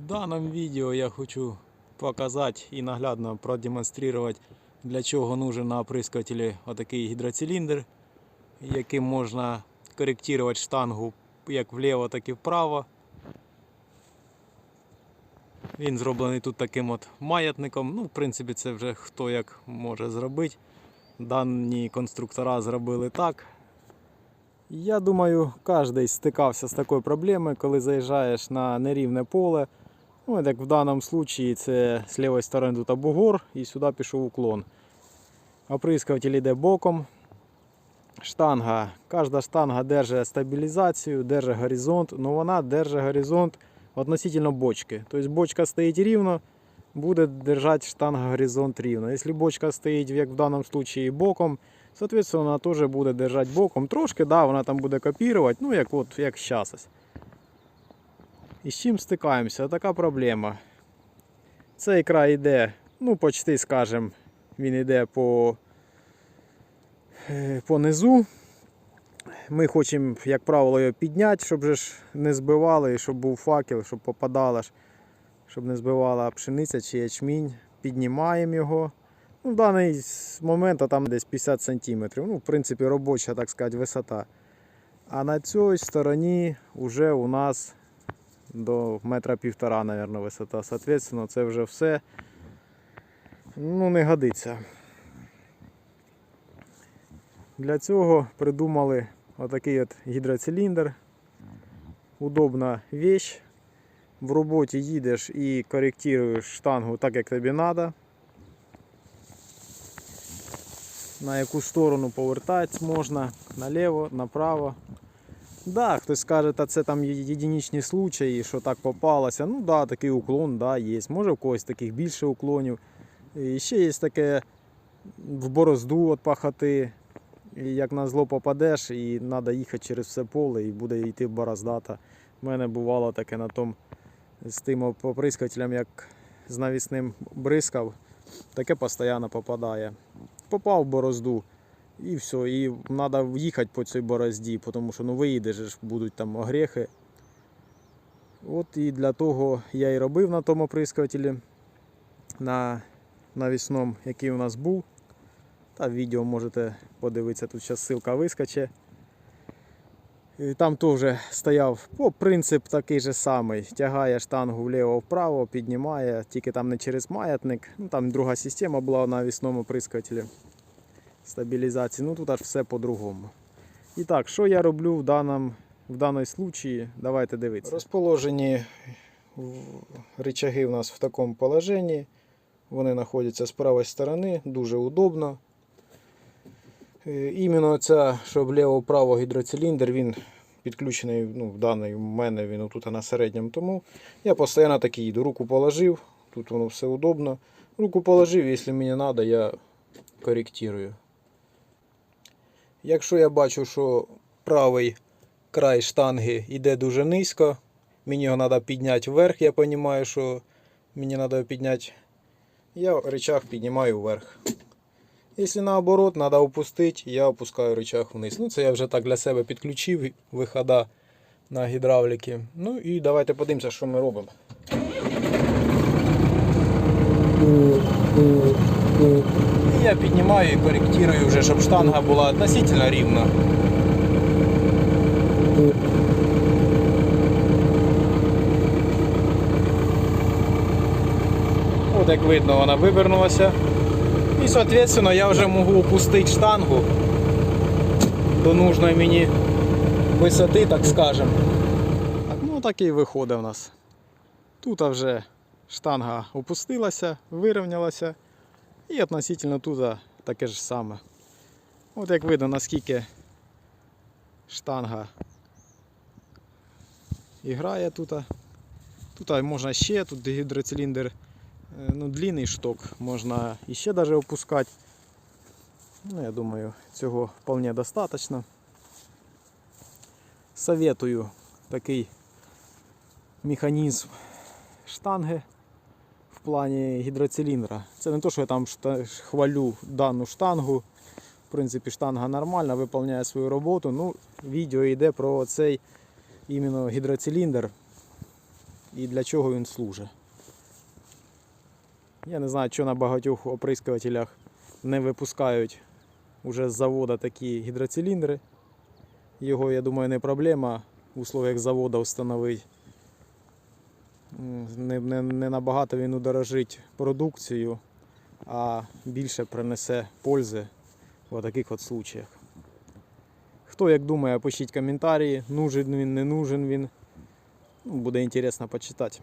В данном відео я хочу показати і наглядно продемонструвати, для чого нужен на оприскувателі отакий гідроциліндр, яким можна коректувати штангу як вліво, так і вправо. Він зроблений тут таким от маятником. Ну, в принципі, це вже хто як може зробити. Дані конструктора зробили так. Я думаю, кожен стикався з такою проблемою, коли заїжджаєш на нерівне поле. Ну, як в даному випадку це з лівої сторони тут бугор і сюди пішов уклон. Оприскуватель йде боком. Штанга. Кожна штанга держить стабілізацію, держить горизонт, але вона держить горизонт относительно бочки. Тобто бочка стоїть рівно, буде держати штанга горизонт рівно. Якщо бочка стоїть, як в даному випадку, боком, соответственно, вона теж буде держати боком. Трошки, да, вона там буде копірувати, ну як от, як зараз. І з чим стикаємося? Така проблема. Цей край йде, ну, почти, скажем, він йде по, е, по низу. Ми хочемо, як правило, його підняти, щоб же ж не збивали, щоб був факел, щоб попадала, щоб не збивала пшениця чи ячмінь. Піднімаємо його. Ну, в даний момент там десь 50 см. Ну, в принципі, робоча, так сказати, висота. А на цій стороні вже у нас до метра півтора, мабуть, висота. Соответственно, це вже все ну, не годиться. Для цього придумали отакий от гідроциліндр. Удобна вещь. В роботі їдеш і коректуєш штангу так, як тобі треба. На яку сторону повертати можна, наліво, направо. Да, хтось скаже, та це там є- єдиничні случаї, що так попалося. Ну да, такий уклон, да, є. Може в когось таких більше уклонів. І ще є таке в борозду от пахати. Як на зло попадеш, і треба їхати через все поле, і буде йти бороздата. У мене бувало таке на тому з тим оприскателем, як з навісним бризкав, таке постійно попадає. Попав в борозду. І все, і треба їхати по цій борозді, тому що ну виїдеш, будуть там огрехи. От і для того я і робив на тому оприскувателі на навісному, який у нас був. Та відео можете подивитися, тут зараз ссылка вискоче. І там теж стояв по принцип такий же самий. Тягає штангу вліво-вправо, піднімає, тільки там не через маятник. Ну, там друга система була на навісному оприскувателі стабілізації. Ну тут аж все по-другому. І так, що я роблю в даному, в даному случаї? Давайте дивитися. Розположені рычаги у нас в такому положенні. Вони знаходяться з правої сторони, дуже удобно. Е, Іменно ця, що вліво-право гідроциліндр, він підключений ну, в даний у мене він тут на середньому. Тому я постійно так і їду. Руку положив, тут воно все удобно. Руку положив, якщо мені треба, я коректирую. Якщо я бачу, що правий край штанги йде дуже низько, мені його треба підняти вверх, я розумію, що мені треба підняти, я рычаг піднімаю вверх. Якщо наоборот, треба опустити, я опускаю рычаг вниз. Ну, це я вже так для себе підключив вихода на гідравліки. Ну і давайте подивимося, що ми робимо. Я піднімаю і коректирую вже, щоб штанга була относительно рівна. От як видно, вона вивернулася. І, соответственно, я вже можу опустити штангу до нужної мені висоти, так скажем. Так, ну так і виходить у нас. Тут вже штанга опустилася, вирівнялася. І относительно тут таке ж саме. От як видно, наскільки штанга іграє тут. Тут можна ще, тут гідроциліндр е, ну, длинний шток, можна іще даже опускати. Ну, я думаю, цього вполне достатньо. Советую такий механізм штанги в плані гідроциліндра. Це не то, що я там хвалю дану штангу. В принципі, штанга нормальна, виконує свою роботу. Ну, відео йде про цей іменно гідроциліндр. і для чого він служить. Я не знаю, що на багатьох оприскувателях не випускають уже з заводу такі гідроциліндри. Його, я думаю, не проблема в условиях заводу встановити. Не, не, не набагато він удорожить продукцію, а більше принесе пользи в таких от случаях. Хто як думає, пишіть коментарі, нужен він, не нужен він. Ну, Буде інтересно почитати.